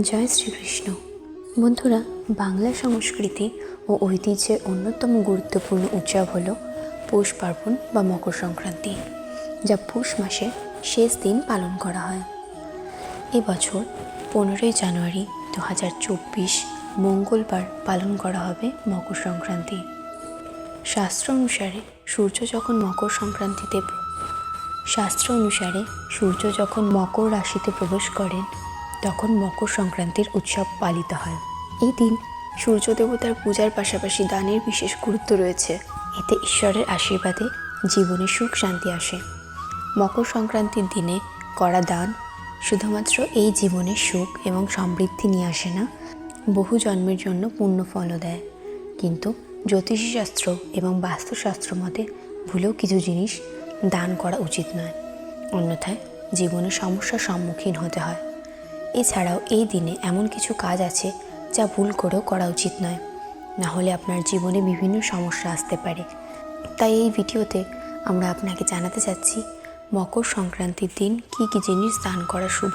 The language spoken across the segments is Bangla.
জয় শ্রীকৃষ্ণ। বন্ধুরা, বাংলা সংস্কৃতি ও ঐতিহ্যের অন্যতম গুরুত্বপূর্ণ উৎসব হল পৌষ পার্বণ বা মকর সংক্রান্তি, যা পৌষ মাসে শেষ দিন পালন করা হয়। এবছর পনেরোই জানুয়ারি দু হাজার চব্বিশ মঙ্গলবার পালন করা হবে মকর সংক্রান্তি। শাস্ত্র অনুসারে সূর্য যখন মকর সংক্রান্তিতে, শাস্ত্র অনুসারে সূর্য যখন মকর রাশিতে প্রবেশ করেন তখন মকর সংক্রান্তির উৎসব পালিত হয়। এই দিন সূর্য দেবতার পূজার পাশাপাশি দানের বিশেষ গুরুত্ব রয়েছে। এতে ঈশ্বরের আশীর্বাদে জীবনে সুখ, শান্তি আসে। মকর সংক্রান্তির দিনে করা দান শুধুমাত্র এই জীবনে সুখ এবং সমৃদ্ধি নিয়ে আসে না, বহু জন্মের জন্য পুণ্য ফলও দেয়। কিন্তু জ্যোতিষশাস্ত্র এবং বাস্তুশাস্ত্র মতে ভুলেও কিছু জিনিস দান করা উচিত নয়। অন্যথায় জীবনে সমস্যার সম্মুখীন হতে হয়। এছাড়াও এই দিনে এমন কিছু কাজ আছে যা ভুল করেও করা উচিত নয়। না হলে আপনার জীবনে বিভিন্ন সমস্যা আসতে পারে। তাই এই ভিডিওতে আমরা আপনাকে জানাতে চাচ্ছি, মকর সংক্রান্তির দিন কী কী জিনিস দান করা শুভ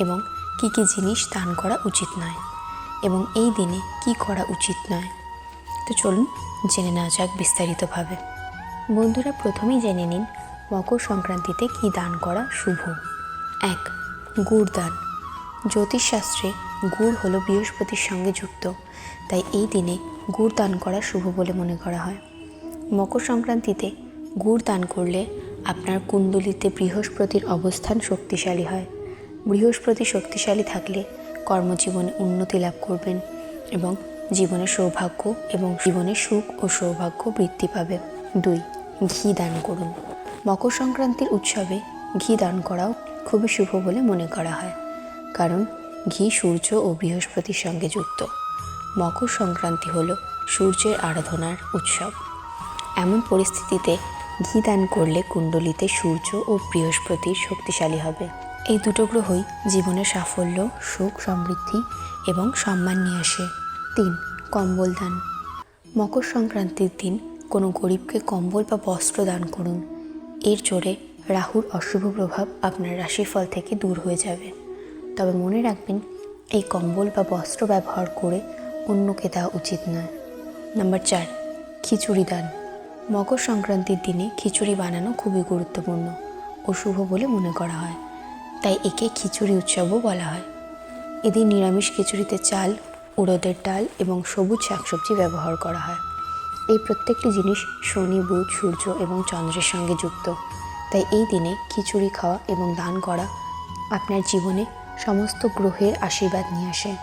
এবং কী কী জিনিস দান করা উচিত নয় এবং এই দিনে কি করা উচিত নয়। তো চলুন জেনে নেওয়া যাক বিস্তারিতভাবে। বন্ধুরা, প্রথমেই জেনে নিন মকর সংক্রান্তিতে কি দান করা শুভ। এক, গুড় দান। জ্যোতিষশাস্ত্রে গুড় হলো বৃহস্পতির সঙ্গে যুক্ত, তাই এই দিনে গুড় দান করা শুভ বলে মনে করা হয়। মকর সংক্রান্তিতে গুড় দান করলে আপনার কুণ্ডলিতে বৃহস্পতির অবস্থান শক্তিশালী হয়। বৃহস্পতি শক্তিশালী থাকলে কর্মজীবনে উন্নতি লাভ করবেন এবং জীবনে সৌভাগ্য এবং জীবনে সুখ ও সৌভাগ্য বৃদ্ধি পাবে। দুই, ঘি দান করুন। মকর সংক্রান্তির উৎসবে ঘি দান করাও খুবই শুভ বলে মনে করা হয়। কারণ ঘি, সূর্য ও বৃহস্পতির সঙ্গে যুক্ত। মকর সংক্রান্তি হল সূর্যের আরাধনার উৎসব। এমন পরিস্থিতিতে ঘি দান করলে কুণ্ডলিতে সূর্য ও বৃহস্পতি শক্তিশালী হবে। এই দুটো গ্রহই জীবনে সাফল্য, সুখ, সমৃদ্ধি এবং সম্মান নিয়ে আসে। তিন, কম্বল দান। মকর সংক্রান্তির দিন কোনো গরিবকে কম্বল বা বস্ত্র দান করুন। এর জোরে রাহুর অশুভ প্রভাব আপনার রাশিফল থেকে দূর হয়ে যাবে। তবে মনে রাখবেন, এই কম্বল বা বস্ত্র ব্যবহার করে অন্যকে দেওয়া উচিত নয়। নাম্বার চার, খিচুড়ি দান। মকর সংক্রান্তির দিনে খিচুড়ি বানানো খুবই গুরুত্বপূর্ণ ও শুভ বলে মনে করা হয়। তাই একে খিচুড়ি উৎসবও বলা হয়। এদিন নিরামিষ খিচুড়িতে চাল, উড়দের ডাল এবং সবুজ শাকসবজি ব্যবহার করা হয়। এই প্রত্যেকটি জিনিস শনি, বুধ, সূর্য এবং চন্দ্রের সঙ্গে যুক্ত। তাই এই দিনে খিচুড়ি খাওয়া এবং দান করা আপনার জীবনে সমস্ত গ্রহের আশীর্বাদ নিয়ে আসে।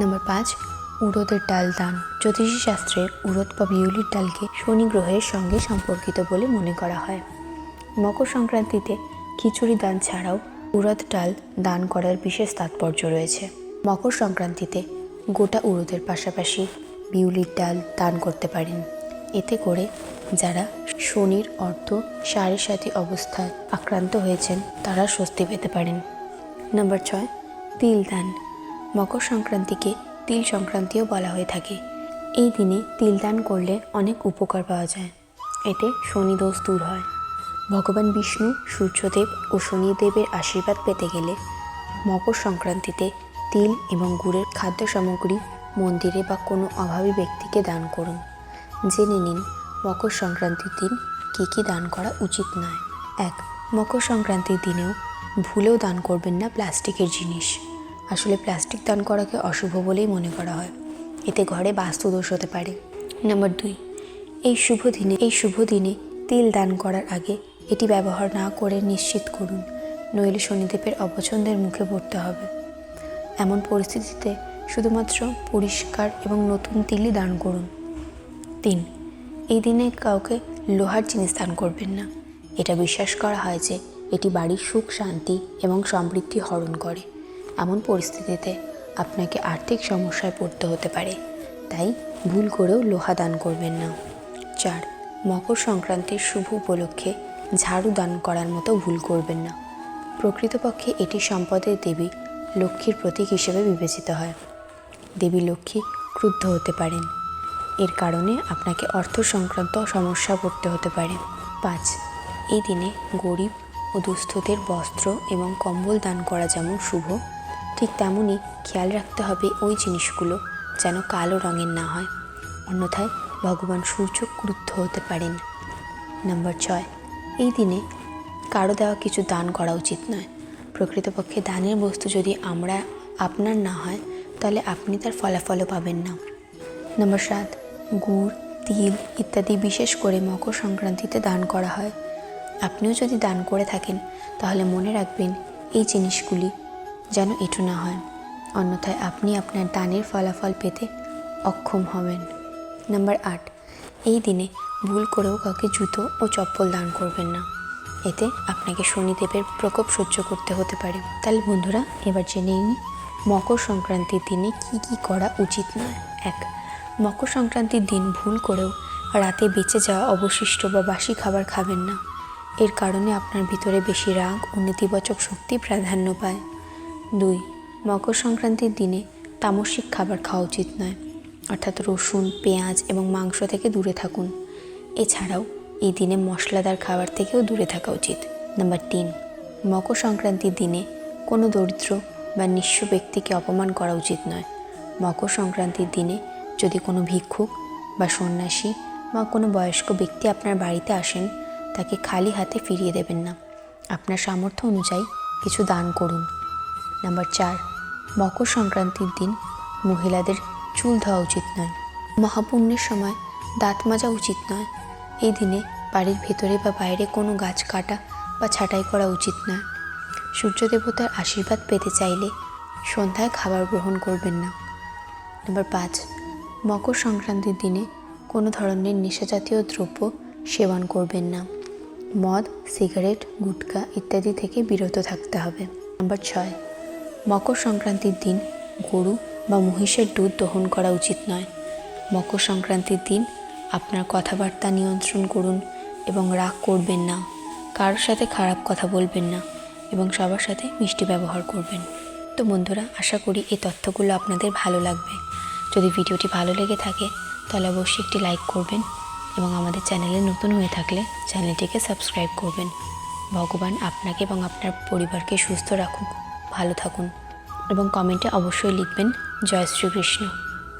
নম্বর পাঁচ উড়দের ডাল দান। জ্যোতিষী শাস্ত্রে উড়দ বা বিউলির ডালকে শনি গ্রহের সঙ্গে সম্পর্কিত বলে মনে করা হয়। মকর সংক্রান্তিতে খিচুড়ি দান ছাড়াও উড়দ ডাল দান করার বিশেষ তাৎপর্য রয়েছে। মকর সংক্রান্তিতে গোটা উড়দের পাশাপাশি বিউলির ডাল দান করতে পারেন। এতে করে যারা শনির অর্থ সাড়ে সাথে অবস্থায় আক্রান্ত হয়েছেন, তারা স্বস্তি পেতে পারেন। নাম্বার ছয়, তিল দান মকর সংক্রান্তিকে তিল সংক্রান্তিও বলা হয়ে থাকে। এই দিনে তিল দান করলে অনেক উপকার পাওয়া যায়। এতে শনি দোষ দূর হয়। ভগবান বিষ্ণু, সূর্যদেব ও শনিদেবের আশীর্বাদ পেতে গেলে মকর সংক্রান্তিতে তিল এবং গুড়ের খাদ্য সামগ্রী মন্দিরে বা কোনো অভাবী ব্যক্তিকে দান করুন। জেনে নিন, মকর সংক্রান্তির দিন কী কী দান করা উচিত নয়। এক, মকর সংক্রান্তির দিনেও ভুলেও দান করবেন না প্লাস্টিকের জিনিস। আসলে প্লাস্টিক দান করাকে অশুভ বলেই মনে করা হয়। এতে ঘরে বাস্তুদোষ হতে পারে। নাম্বার দুই, এই শুভ দিনে এই শুভ দিনে তিল দান করার আগে এটি ব্যবহার না করে নিশ্চিত করুন, নইলে শনিদেবের অপছন্দের মুখে পড়তে হবে। এমন পরিস্থিতিতে শুধুমাত্র পরিষ্কার এবং নতুন তিলই দান করুন। তিন, এই দিনে কাউকে লোহার জিনিস দান করবেন না। এটা বিশ্বাস করা হয় যে এটি বাড়ির সুখ, শান্তি এবং সমৃদ্ধি হরণ করে। এমন পরিস্থিতিতে আপনাকে আর্থিক সমস্যায় পড়তে হতে পারে। তাই ভুল করেও লোহা দান করবেন না। চার, মকর সংক্রান্তির শুভ উপলক্ষে ঝাড়ু দান করার মতো ভুল করবেন না। প্রকৃতপক্ষে এটি সম্পদের দেবী লক্ষ্মীর প্রতীক হিসেবে বিবেচিত হয়। দেবী লক্ষ্মী ক্রুদ্ধ হতে পারেন। এর কারণে আপনাকে অর্থ সংক্রান্ত সমস্যা পড়তে হতে পারে। পাঁচ, এই দিনে গরিব ও দুস্থদের বস্ত্র এবং কম্বল দান করা যেমন শুভ, ঠিক তেমনই খেয়াল রাখতে হবে ওই জিনিসগুলো যেন কালো রঙের না হয়। অন্যথায় ভগবান সূর্য ক্রুদ্ধ হতে পারেন। নাম্বার ছয়, এই দিনে কারও দেওয়া কিছু দান করা উচিত নয়। প্রকৃতপক্ষে দানের বস্তু যদি আমরা আপনার না হয়, তাহলে আপনি তার ফলাফলও পাবেন না। নাম্বার সাত, গুড়, তিল ইত্যাদি বিশেষ করে মকর সংক্রান্তিতে দান করা হয়। আপনিও যদি দান করে থাকেন, তাহলে মনে রাখবেন এই জিনিসগুলি যেন এটু না হয়। অন্যথায় আপনি আপনার দানের ফলাফল পেতে অক্ষম হবেন। নাম্বার আট, এই দিনে ভুল করেও কাউকে জুতো ও চপ্পল দান করবেন না। এতে আপনাকে শনিদেবের প্রকোপ সহ্য করতে হতে পারে। তাহলে বন্ধুরা, এবার জেনে নিই, মকর সংক্রান্তির দিনে কি কি করা উচিত নয়। এক, মকর সংক্রান্তির দিন ভুল করেও রাতে বেঁচে যাওয়া অবশিষ্ট বা বাসি খাবার খাবেন না। এর কারণে আপনার ভিতরে বেশি রাগ ও নেতিবাচক শক্তি প্রাধান্য পায়। দুই, মকর সংক্রান্তির দিনে তামসিক খাবার খাওয়া উচিত নয়, অর্থাৎ রসুন, পেঁয়াজ এবং মাংস থেকে দূরে থাকুন। এছাড়াও এই দিনে মশলাদার খাবার থেকেও দূরে থাকা উচিত। নাম্বার তিন, মকর সংক্রান্তির দিনে কোনো দরিদ্র বা নিঃস্ব ব্যক্তিকে অপমান করা উচিত নয়। মকর সংক্রান্তির দিনে যদি কোনো ভিক্ষুক বা সন্ন্যাসী বা কোনো বয়স্ক ব্যক্তি আপনার বাড়িতে আসেন তাকে খালি হাতে ফিরিয়ে দেবেন না। আপনার সামর্থ্য অনুযায়ী কিছু দান করুন। নাম্বার চার, মকর সংক্রান্তির দিন মহিলাদের চুল ধোয়া উচিত নয়। মহাপুণ্যের সময় দাঁত মাজা উচিত নয়। এই দিনে বাড়ির ভেতরে বা বাইরে কোনো গাছ কাটা বা ছাঁটাই করা উচিত নয়। সূর্য দেবতার আশীর্বাদ পেতে চাইলে সন্ধ্যায় খাবার গ্রহণ করবেন না। নাম্বার পাঁচ, মকর সংক্রান্তির দিনে কোনো ধরনের নেশাজাতীয় দ্রব্য সেবন করবেন না। মদ, সিগারেট গুটখা ইত্যাদি থেকে বিরত থাকতে হবে। নাম্বার ছয়, মকর সংক্রান্তির দিন গরু বা মহিষের দুধ দহন করা উচিত নয়। মকর সংক্রান্তির দিন আপনার কথাবার্তা নিয়ন্ত্রণ করুন এবং রাগ করবেন না। কারোর সাথে খারাপ কথা বলবেন না এবং সবার সাথে মিষ্টি ব্যবহার করবেন। তো বন্ধুরা, আশা করি এই তথ্যগুলো আপনাদের ভালো লাগবে। যদি ভিডিওটি ভালো লেগে থাকে, তাহলে অবশ্যই একটি লাইক করবেন এবং আমাদের চ্যানেলে নতুন হয়ে থাকলে চ্যানেলটিকে সাবস্ক্রাইব করবেন। ভগবান আপনাকে এবং আপনার পরিবারকে সুস্থ রাখুক, ভালো থাকুন এবং কমেন্টে অবশ্যই লিখবেন, জয় শ্রীকৃষ্ণ।